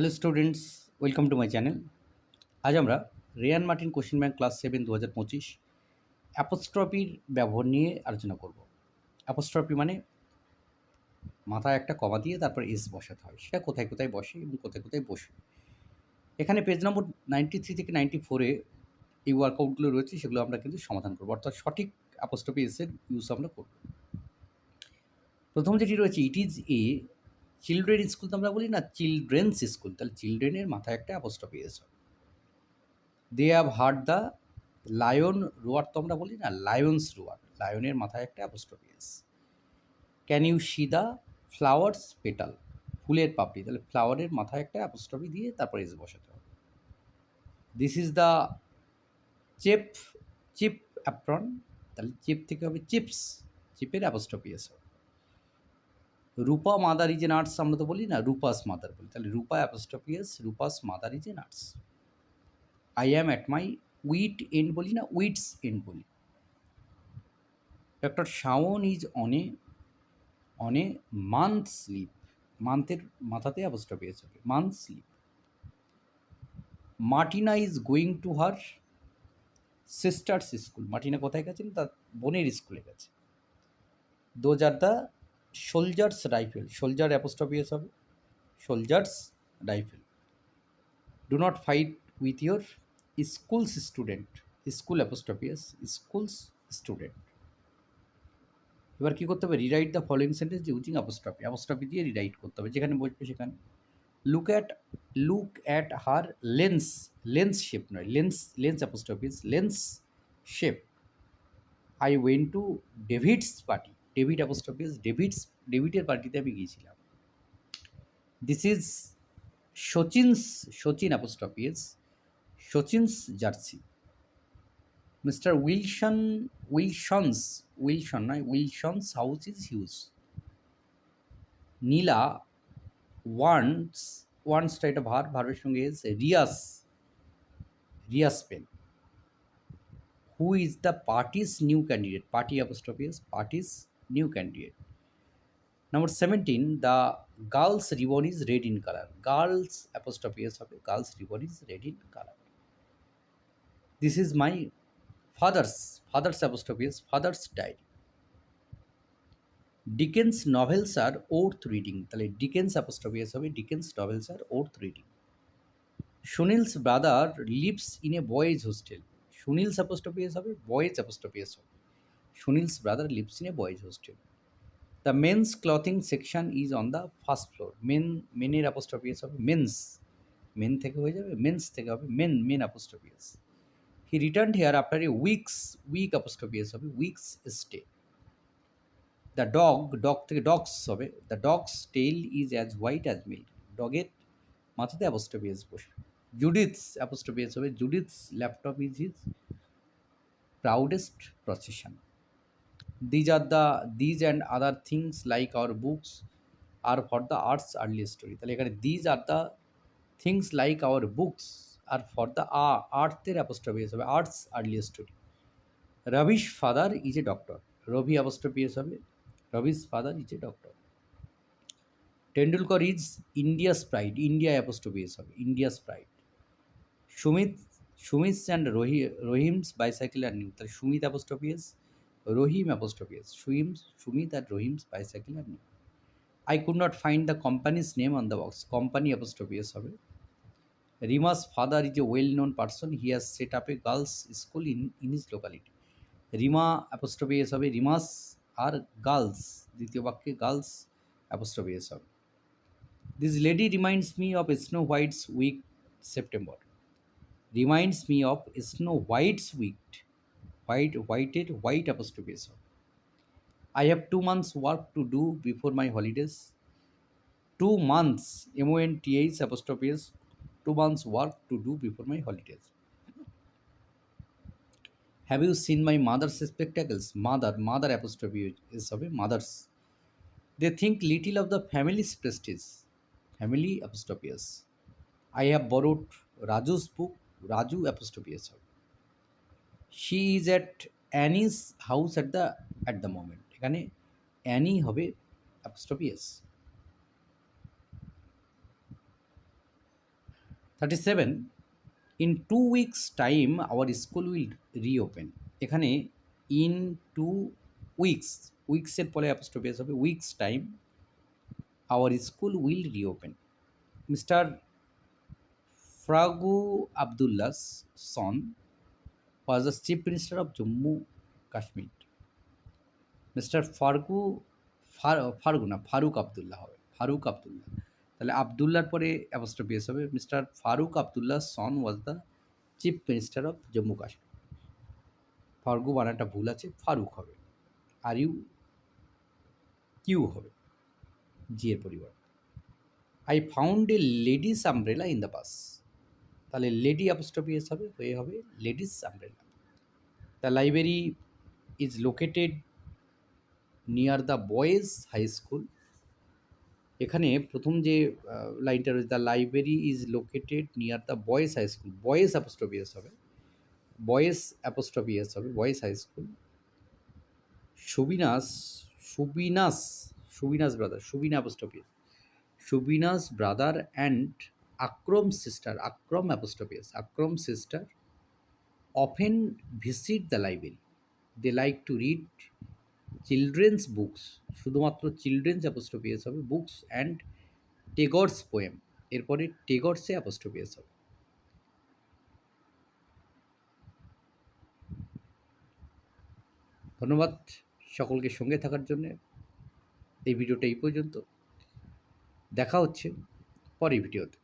Hello students welcome to my channel আজ আমরা Ryan Martin question bank class seven দু হাজার পঁচিশ অ্যাপোস্ট্রপির ব্যবহার নিয়ে আলোচনা করব। অ্যাপোস্ট্রপি মানে মাথায় একটা কমা দিয়ে তারপর এস বসাতে হয়। সেটা কোথায় কোথায় বসে এবং কোথায় কোথায় বসে। এখানে পেজ নম্বর নাইনটি থ্রি থেকে নাইনটি ফোরে এই ওয়ার্কআউটগুলো রয়েছে, সেগুলো আমরা কিন্তু সমাধান করব। অর্থাৎ সঠিক অ্যাপোস্ট্রপি এসের ইউজ আমরা করব। প্রথম যেটি রয়েছে it is a children school তো আমরা বলি না চিলড্রেন্স স্কুল তাহলে চিলড্রেনের মাথায় একটা apostrophe S they have heard the lion roar তো আমরা বলি না লায়ন্স রোয়ার লায়নের মাথায় একটা apostrophe S can you see the flowers petal ফুলের পাপড়ি। তাহলে ফ্লাওয়ারের মাথায় একটা অ্যাপোস্ট্রপি দিয়ে তারপরে এস বসাতে হবে। This is the chap chip apron তাহলে চিপ থেকে হবে চিপস চিপের অ্যাপোস্ট্রপি এস হবে Rupa mother is a nurse আমরা তো বলি না, রূপাস মাদার বলি। তাহলে Rupa apostrophe s, Rupa's mother is a nurse I am at my wit end বলি না উইটস এন্ড বলি। Doctor Shaon is on on month slip মান্থের মাথাতে অ্যাপোস্ট্রপিয়াস হবে month slip Martina is going to her sisters school Martina কোথায় গেছেন তার বোনের স্কুলে গেছে। Those are the soldiers rifle soldier apostrophe s হবে soldiers rifle do not fight with your schools student school apostrophe s schools student এবার কী করতে হবে? Rewrite the following sentence using apostrophe apostrophe দিয়ে রিরাইট করতে হবে। যেখানে বসবে সেখানে। Look at look at her lens lens shape নয় lens lens apostrophe s lens shape I went to David's party David apostrophe s David's, ডেভিডের পার্টিতে আমি গিয়েছিলাম। This is Sachin's Sachin apostrophe s Sachin's jersey mister Wilson Wilson's Wilson নয় Wilson's house is huge Nila once ওয়ান্সটা এটা ভার ভার্বের সঙ্গে S রিয়াস Riya's pen who is the party's new candidate party apostrophe s party's new candidate. Number 17, the girl's ribbon is red in color. Girl's apostrophe S হবে girl's ribbon is red in color. This is my father's father's apostrophe S father's diary. Dickens novels are worth reading তাহলে Dickens apostrophe S হবে Dickens novels are worth reading Sunil's brother lives in a boys hostel Sunil's apostrophe S হবে boys apostrophe S হবে Sunil's brother lives in a boys' hostel. The men's clothing section is on the first floor. Men মেনের s হবে men's men থেকে হয়ে যাবে men's থেকে হবে apostrophe s. He returned here after a week's week apostrophe s হবে week's stay. The dog dog থেকে dogs হবে the dog's tail is as white as milk. ডগের মাথাতে s বসবে জুডিথস s হবে Judith's laptop is his proudest procession. These are the these and other things like our books are for the arts early story তাহলে এখানে these are the things like our books are for the আর্থের apostrophe s হবে arts early story Ravi's father is a doctor Ravi apostrophe s হবে Ravi's father is a doctor Tendulkar is India pride India apostrophe s হবে India pride Sumit Sumit and Rahim Rahim's bicycle are new তাহলে Sumit apostrophe s Rahim apostrophe s swims Sumit are Rahim's bicycle are new I could not find the company's name on the box company apostrophe s হবে। Rima's father is a well known person he has set up a girls school in in his locality Rima apostrophe s হবে। রিমাস আর girls দ্বিতীয় বাক্যে girls apostrophe s হবে। This lady reminds me of Snow White's week September reminds me of Snow White's week whited white apostrophe s i have two months work to do before my holidays two months m-o-n-t-h apostrophe s two months work to do before my holidays have you seen my mother's spectacles mother mother apostrophe is of mothers they think little of the family's prestige family apostrophe s i have borrowed raju's book raju apostrophe s she is at Annie's house at the at the moment এখানে Annie হবে apostrophe s thirty seven in two weeks time our school will reopen এখানে in two weeks উইকসের পরে apostrophe s হবে weeks time our school will reopen mister ফ্রাগু Abdullah's son was the chief minister of Jammu Kashmir mister ফারগু ফার- ফারগু না ফারুক আবদুল্লাহ হবে ফারুক আবদুল্লাহ তাহলে আবদুল্লার পরে অ্যাপোস্ট্রোপিয়াস হবে mister Farooq Abdullah son was the chief minister of Jammu Kashmir ফারগু বানানটা ভুল আছে ফারুক হবে আর ইউ কিউ হবে জি এর পরিবর্তে I found a ladies umbrella in the bus তাহলে লেডি অ্যাপোস্ট্রোপিয়াস হবে, হয়ে হবে ladies umbrella the library is located near the boys high school. এখানে প্রথম যে লাইনটা রয়েছে, the library is located near the boys high school, boys apostrophe s হবে, বয়েজ অ্যাপোস্ট্রোপিয়াস হবে, boys high school. Subina's Subina's Subina's brother, Subina apostrophe s, Subina's brother and Akram sister Akram apostrophe s Akram sister often visit the library they like to read children's books শুধুমাত্র children's apostrophe s হবে books and Tagore's poem এরপরে টেগর্সে অ্যাপোস্ট্রোপিয়াস হবে। ধন্যবাদ সকলকে সঙ্গে থাকার জন্য। এই ভিডিওটা এই পর্যন্ত। দেখা হচ্ছে পরের ভিডিওতে।